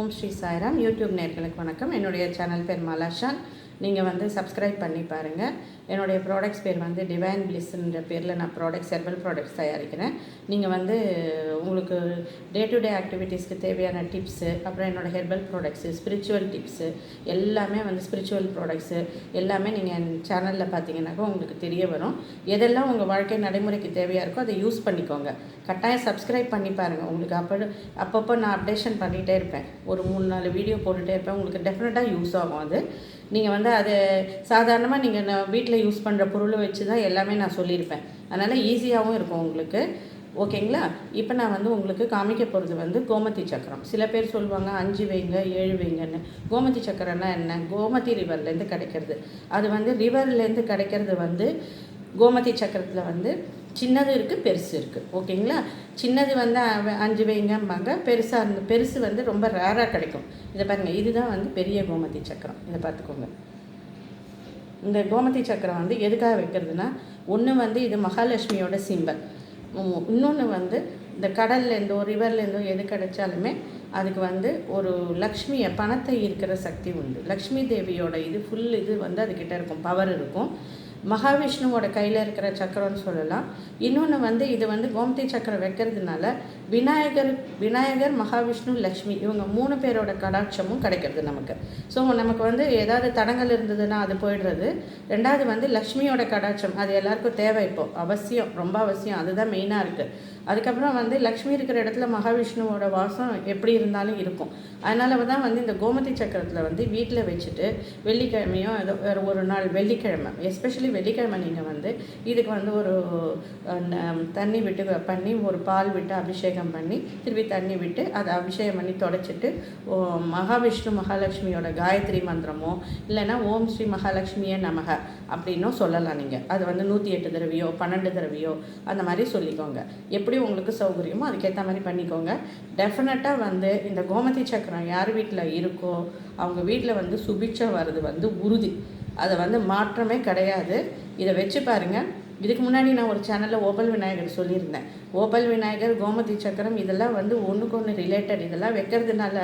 ஓம் Sri Sairam. YouTube நேர்களுக்கு வணக்கம். என்னுடைய சேனல் பேர் மலாஷான் நீங்கள் வந்து சப்ஸ்கிரைப் பண்ணி பாருங்கள் என்னுடைய ப்ராடக்ட்ஸ் பேர் வந்து டிவைன் பிளிஸ்ன்ற பேரில் நான் ப்ராடக்ட்ஸ் ஹெர்பல் ப்ராடக்ட்ஸ் தயாரிக்கிறேன். நீங்கள் வந்து உங்களுக்கு டே டு டே ஆக்டிவிட்டீஸ்க்கு தேவையான டிப்ஸு அப்புறம் என்னோடய ஹெர்பல் ப்ராடக்ட்ஸு ஸ்பிரிச்சுவல் டிப்ஸு எல்லாமே வந்து ஸ்பிரிச்சுவல் ப்ராடக்ட்ஸு எல்லாமே நீங்கள் என் சேனலில் பார்த்தீங்கன்னாக்கா உங்களுக்கு தெரிய வரும். எதெல்லாம் உங்கள் வாழ்க்கை நடைமுறைக்கு தேவையாக இருக்கோ அதை யூஸ் பண்ணிக்கோங்க. கட்டாயம் சப்ஸ்கிரைப் பண்ணி பாருங்கள் உங்களுக்கு அப்போ அப்பப்போ நான் அப்டேஷன் பண்ணிகிட்டே இருப்பேன். ஒரு மூணு நாலு வீடியோ போட்டுகிட்டே இருப்பேன். உங்களுக்கு டெஃபினட்டாக யூஸ் ஆகும் அது. நீங்கள் வந்து அது சாதாரணமாக நீங்கள் நான் வீட்டில் யூஸ் பண்ணுற பொருளை வச்சு தான் எல்லாமே நான் சொல்லியிருப்பேன். அதனால் ஈஸியாகவும் இருக்கும் உங்களுக்கு. ஓகேங்களா இப்போ நான் வந்து உங்களுக்கு காமிக்க போகிறது வந்து கோமதி சக்கரம். சில பேர் சொல்லுவாங்க அஞ்சு வைங்க ஏழு வைங்கன்னு. கோமதி சக்கரம்னா என்ன? கோமதி ரிவர்லேருந்து கிடைக்கிறது. அது வந்து ரிவர்லேருந்து கிடைக்கிறது வந்து கோமதி சக்கரத்தில் வந்து சின்னது இருக்குது பெருசு இருக்குது ஓகேங்களா? சின்னது வந்து அஞ்சு வைங்கம்பாங்க. பெருசாக இருந்து பெருசு வந்து ரொம்ப ரேராக கிடைக்கும். இதை பாருங்கள் இதுதான் வந்து பெரிய கோமதி சக்கரம். இதை பார்த்துக்கோங்க. இந்த கோமதி சக்கரம் வந்து எதுக்காக வைக்கிறதுனா ஒன்று வந்து இது மகாலட்சுமியோட சிம்பல் இன்னொன்று வந்து இந்த கடல்லேருந்தோ ரிவர்லேருந்தோ எது கிடைச்சாலுமே அதுக்கு வந்து ஒரு லக்ஷ்மியை பணத்தை ஈர்க்கிற சக்தி உண்டு. லக்ஷ்மி தேவியோட இது ஃபுல் இது வந்து அதுக்கிட்ட இருக்கும். பவர் இருக்கும். மகாவிஷ்ணுவோட கையில் இருக்கிற சக்கரம்னு சொல்லலாம். இன்னொன்று வந்து இது வந்து கோமதி சக்கரம் வைக்கிறதுனால விநாயகர் விநாயகர் மகாவிஷ்ணு லக்ஷ்மி இவங்க மூணு பேரோட கடாட்சமும் கிடைக்கிறது நமக்கு. ஸோ நமக்கு வந்து ஏதாவது தடங்கள் இருந்ததுன்னா அது போயிடுறது. ரெண்டாவது வந்து லக்ஷ்மியோட கடாட்சம் அது எல்லாருக்கும் தேவை இப்போ. அவசியம் ரொம்ப அவசியம். அதுதான் மெயினாக இருக்குது அதுக்கப்புறம் வந்து லக்ஷ்மி இருக்கிற இடத்துல மகாவிஷ்ணுவோட வாசம் எப்படி இருந்தாலும் இருக்கும். அதனால தான் வந்து இந்த கோமதி சக்கரத்தில் வந்து வீட்டில் வச்சுட்டு வெள்ளிக்கிழமையும் ஏதோ ஒரு நாள் வெள்ளிக்கிழமை எஸ்பெஷலி வெள்ளிக்கிழமை நீங்கள் வந்து இதுக்கு வந்து ஒரு தண்ணி விட்டு பண்ணி ஒரு பால் விட்டு அபிஷேகம் பண்ணி திருப்பி தண்ணி விட்டு அதை அபிஷேகம் பண்ணி தொடச்சிட்டு ஓ, மகாவிஷ்ணு மகாலட்சுமியோட காயத்ரி மந்திரமோ இல்லைன்னா ஓம் ஸ்ரீ மகாலட்சுமியே நமக அப்படின்னும் சொல்லலாம் நீங்கள் அது வந்து நூற்றி எட்டு தடவையோ பன்னெண்டு தடவையோ அந்த மாதிரி சொல்லிக்கோங்க. எப்படி உங்களுக்கு சௌகரியமோ அதுக்கேற்ற மாதிரி பண்ணிக்கோங்க. டெஃபினட்டாக வந்து இந்த கோமதி சக்கரம் யார் வீட்டில் இருக்கோ அவங்க வீட்டில் வந்து சுபிட்சம் வர்றது வந்து உறுதி. அதை வந்து மாற்றமே கிடையாது. இதை வச்சு பாருங்கள் இதுக்கு முன்னாடி நான் ஒரு சேனலில் ஓபல் விநாயகர் சொல்லியிருந்தேன். ஓபல் விநாயகர் கோமதி சக்கரம் இதெல்லாம் வந்து ஒன்றுக்கு ஒன்று ரிலேட்டட் இதெல்லாம் வைக்கிறதுனால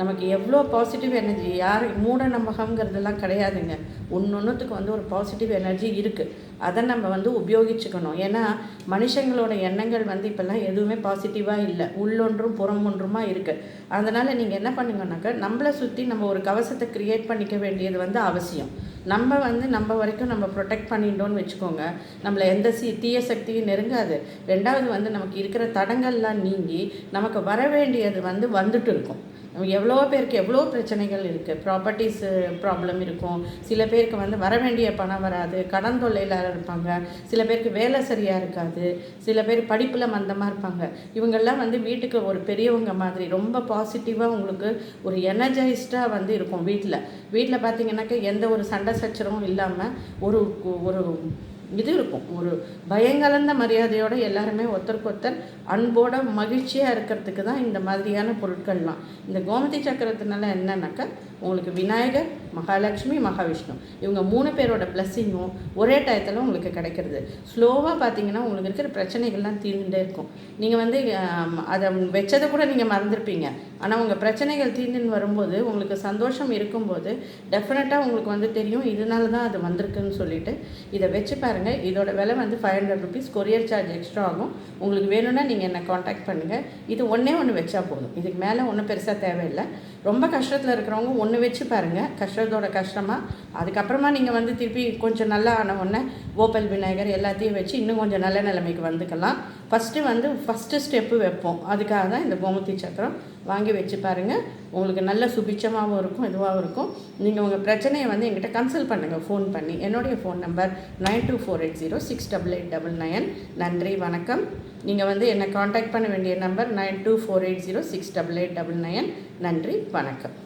நமக்கு எவ்வளோ பாசிட்டிவ் எனர்ஜி யார் மூட நம்பகங்கிறதெல்லாம் கிடையாதுங்க. ஒன்று ஒன்றுத்துக்கு வந்து ஒரு பாசிட்டிவ் எனர்ஜி இருக்குது அதை நம்ம வந்து உபயோகிச்சுக்கணும். ஏன்னா மனுஷங்களோட எண்ணங்கள் வந்து இப்போல்லாம் எதுவுமே பாசிட்டிவாக இல்லை. உள்ளொன்றும் புறம் ஒன்றுமா இருக்குது அதனால் நீங்கள் என்ன பண்ணுங்கன்னாக்கா நம்மளை சுற்றி நம்ம ஒரு கவசத்தை க்ரியேட் பண்ணிக்க வேண்டியது வந்து அவசியம். நம்ம வந்து நம்ம வரைக்கும் நம்ம ப்ரொடெக்ட் பண்ணிட்டோம்னு வச்சுக்கோங்க. நம்மளை எந்த சி தீய சக்தியும் நெருங்காது. ரெண்டாவது வந்து நமக்கு இருக்கிற தடங்கள்லாம் நீங்கி நமக்கு வர வேண்டியது வந்து வந்துட்டு இருக்கும். எவ்வளோ பேருக்கு எவ்வளோ பிரச்சனைகள் இருக்குது ப்ராப்பர்ட்டிஸு ப்ராப்ளம் இருக்கும். சில பேருக்கு வந்து வர வேண்டிய பணம் வராது. கடன் தொல்லையில் இருப்பாங்க. சில பேருக்கு வேலை சரியாக இருக்காது. சில பேர் படிப்பில் மந்தமாக இருப்பாங்க. இவங்கெல்லாம் வந்து வீட்டுக்கு ஒரு பெரியவங்க மாதிரி ரொம்ப பாசிட்டிவாக உங்களுக்கு ஒரு எனர்ஜைஸ்டாக வந்து இருக்கும் வீட்டில் வீட்டில் பார்த்தீங்கன்னாக்கா எந்த ஒரு சண்டை சச்சரவும் இல்லாமல் ஒரு ஒரு இது இருக்கும். ஒரு பயங்கலந்த மரியாதையோட எல்லாருமே ஒருத்தருக்கு ஒருத்தர் அன்போட மகிழ்ச்சியாக இருக்கிறதுக்கு தான் இந்த மாதிரியான பொருட்கள்லாம். இந்த கோமதி சக்கரத்தினால என்னன்னாக்கா உங்களுக்கு விநாயகர் மகாலட்சுமி மகாவிஷ்ணு. இவங்க மூணு பேரோட பிளஸ்ஸிங்கும் ஒரே டயத்தில் உங்களுக்கு கிடைக்கிறது. ஸ்லோவாக பார்த்தீங்கன்னா உங்களுக்கு இருக்கிற பிரச்சனைகள்லாம் தீர்ந்துட்டே இருக்கும். நீங்கள் வந்து அதை வச்சதை கூட நீங்கள் மறந்துருப்பீங்க. ஆனால் உங்கள் பிரச்சனைகள் தீர்ந்துன்னு வரும்போது உங்களுக்கு சந்தோஷம் இருக்கும்போது டெஃபினட்டாக உங்களுக்கு வந்து தெரியும் இதனால தான் அது வந்திருக்குன்னு சொல்லிட்டு இதை வச்சு பாருங்கள் இதோட விலை வந்து five hundred rupees courier charge extra ஆகும். உங்களுக்கு வேணும்னா நீங்கள் என்னை காண்டாக்ட் பண்ணுங்கள் இது ஒன்றே ஒன்று வச்சா போதும். இதுக்கு மேலே ஒன்றும் பெருசாக தேவையில்லை. ரொம்ப கஷ்டத்தில் இருக்கிறவங்க ஒன்று வச்சு பாருங்கள் கஷ்டத்தோட கஷ்டமாக அதுக்கப்புறமா நீங்கள் வந்து திருப்பி கொஞ்சம் நல்லா ஆன உடனே கோபால் விநாயகர் எல்லாத்தையும் வச்சு இன்னும் கொஞ்சம் நல்ல நிலைமைக்கு வந்துக்கலாம். ஃபஸ்ட்டு வந்து ஃபஸ்ட்டு ஸ்டெப்பு வைப்போம். அதுக்காக தான் இந்த கோமதி சக்கரம் வாங்கி வச்சு பாருங்கள் உங்களுக்கு நல்ல சுபிச்சமாகவும் இருக்கும் இதுவாகவும் இருக்கும். நீங்கள் உங்கள் பிரச்சனையை வந்து எங்கிட்ட கன்சல்ட் பண்ணுங்கள் ஃபோன் பண்ணி. என்னுடைய phone number nine two four eight zero six double eight double nine. நன்றி வணக்கம். நீங்கள் வந்து என்னை காண்டாக்ட் பண்ண வேண்டிய number nine two four eight zero six double eight double nine. நன்றி வணக்கம்.